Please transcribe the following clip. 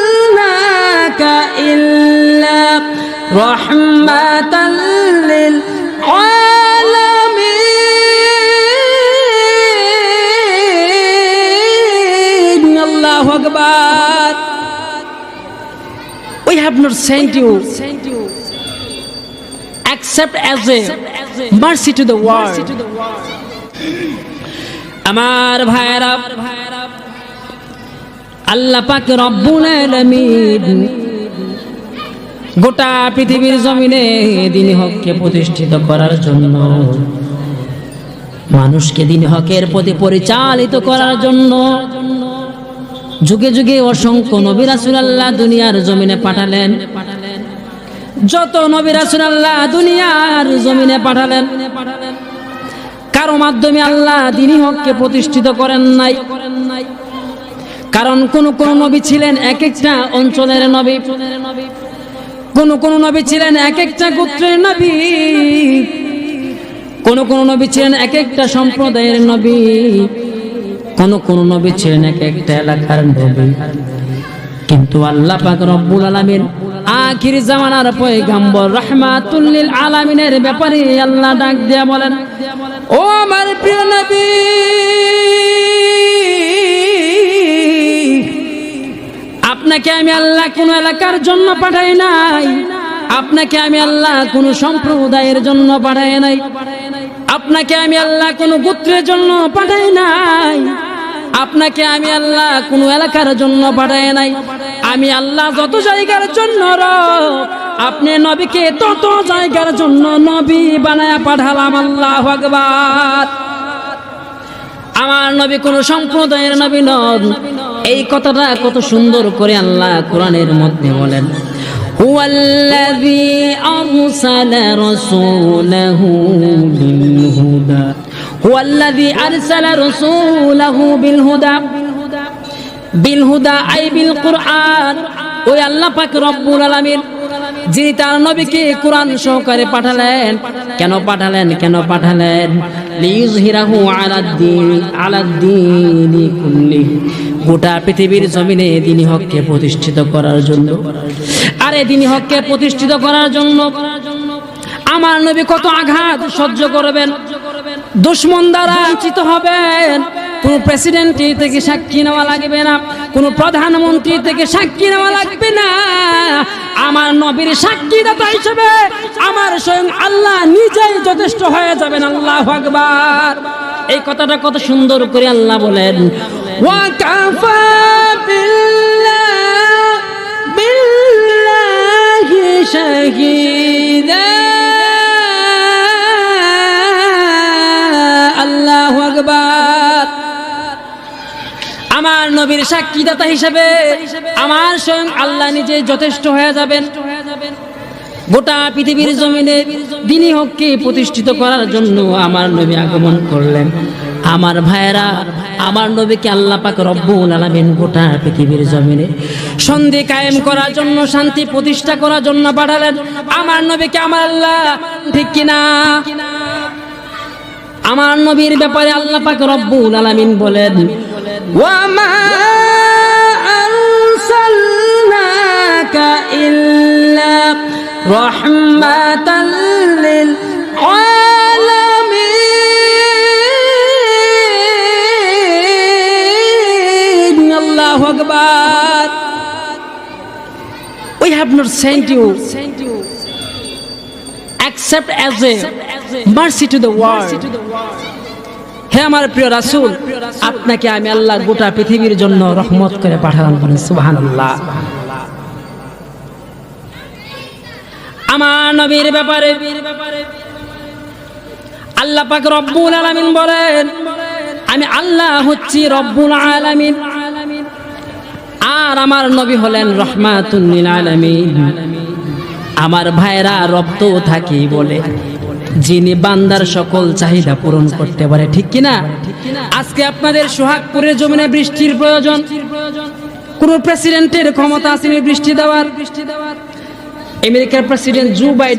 আরসালনাকা ইল্লা রাহমাতাল লিল আলামিন আল্লাহু আকবার We have not sent you except as a mercy to the world. আমার ভাইরা আল্লাহ পাক রব্বুল আলামিন গোটা পৃথিবীর জমিনে দিনী হককে প্রতিষ্ঠিত করার জন্য, মানুষকে দিনী হকের প্রতি পরিচালিত করার জন্য, যুগে যুগে অসংখ্য নবী রাসূলুল্লাহ দুনিয়ার জমিনে পাঠালেন। যত নবী রাসূলুল্লাহ দুনিয়ার জমিনে পাঠালেন কারও মাধ্যমে আল্লাহ দিনী হককে প্রতিষ্ঠিত করেন নাই। কারণ কোন কোন নবী ছিলেন এক একটা অঞ্চলের নবী। কোন কোন নবী ছিলেন এক একটা গোত্রের নবী। কোন কোন নবী ছিলেন এক একটা সম্প্রদায়ের নবী। কোন কোন নবী ছিলেন এক একটা এলাকার নবী। কিন্তু আল্লাহ পাক রব্বুল আলামিন আখির জামানার পয়গাম্বর রাহমাতুল লিল আলামিনের ব্যাপারে আল্লাহ ডাক দিয়া বলেন, ও আমার প্রিয় নবী, আপনাকে আমি আল্লাহ কোন এলাকার জন্য পাঠাই নাই। আপনাকে আমি আল্লাহ কোন সম্প্রদায়ের জন্য পাঠাই নাই। আপনাকে আমি আল্লাহ কোন গোত্রের জন্য পাঠাই নাই। আপনাকে আমি আল্লাহ কোন এলাকার জন্য পাঠাই নাই। আমি আল্লাহ যত জায়গার জন্য রব আপনি নবীকে তত জায়গার জন্য নবী বানায়া পাঠালাম আল্লাহ আকবার আমার নবী কোন সম্প্রদায়ের নবী নন এই কথাটা কত সুন্দর করে আল্লাহ কোরআনের মধ্যে বলেন هو الذي أرسل رسوله بالهدى هو الذي أرسل رسوله بالهدى বিলহুদা আই বিল কোরআন। ওই আল্লাহ পাক রব্বুল আলামিন, যিনি তার নবীকে কোরআন সহকারে পাঠালেন। কেন পাঠালেন? কেন পাঠালেন? লিউজহিরাহু আলাদ্দিন আলাদ্দিন কুল্লি। গোটা পৃথিবীর জমিনে দিনী হককে প্রতিষ্ঠিত করার জন্য। আরে, দিনী হককে প্রতিষ্ঠিত করার জন্য। আমার নবী কত আঘাত সহ্য করবেন? দুশ্মন দ্বারা চিত হবেন। কোন প্রেসিডেন্ট থেকে সাক্ষী নেওয়া লাগবে না, কোন প্রধানমন্ত্রী থেকে সাক্ষী নেওয়া লাগবে না। আমার নবীর সাক্ষীদাতা হিসেবে আমার স্বয়ং আল্লাহ নিজেই যথেষ্ট হয়ে যাবেন, আল্লাহ আকবার। এই কথাটা কত সুন্দর করে আল্লাহ বলেন ওয়াকাফা বিল্লাহ, বিল্লাহি শাহিদা। আল্লাহু আকবার। আমার নবীর সাক্ষীদাতা হিসেবে আমার স্বয়ং আল্লাহ নিজে যথেষ্ট হয়ে যাবেন। গোটা পৃথিবীর জমিনে দিনী হককে প্রতিষ্ঠিত করার জন্য আমার নবী আগমন করলেন। আমার ভাইয়েরা, আমার নবীকে আল্লাহ পাক রব্বুল আলামিন গোটা পৃথিবীর জমিনে সন্ধি কায়েম করার জন্য, শান্তি প্রতিষ্ঠা করার জন্য পাঠালেন। আমার নবীকে আমার আল্লাহ, ঠিক কিনা? আমার নবীর ব্যাপারে আল্লাহ পাক রব্বুল আলামিন বলেন আরসালনাকা ইল্লা রাহমাতাল লিল আলামিন আল্লাহু আকবার We have not sent you except as a mercy to the world. হে আমার প্রিয় রাসূল, আপনাকে আমি আল্লাহ গোটা পৃথিবীর জন্য রহমত করে পাঠালাম বলেন, সুবহানাল্লাহ। আমার নবীর ব্যাপারে আল্লাহ পাক রব্বুল আলামিন বলেন, আমি আল্লাহ হচ্ছি রব্বুল আলামিন। আর আমার নবী হলেন রহমাতুল আলামিন। আমার ভাইরা রক্ত থাকি বলে। যিনি বান্দার সকল চাহিদা পূরণ করতে পারে, ঠিক কিনা? আজকে আপনাদের সোহাগপুরের জমিনে বৃষ্টির প্রয়োজন। কোন প্রেসিডেন্টের ক্ষমতা আসেনি বৃষ্টি দেওয়ার? আমেরিকার প্রেসিডেন্ট জো বাইডেন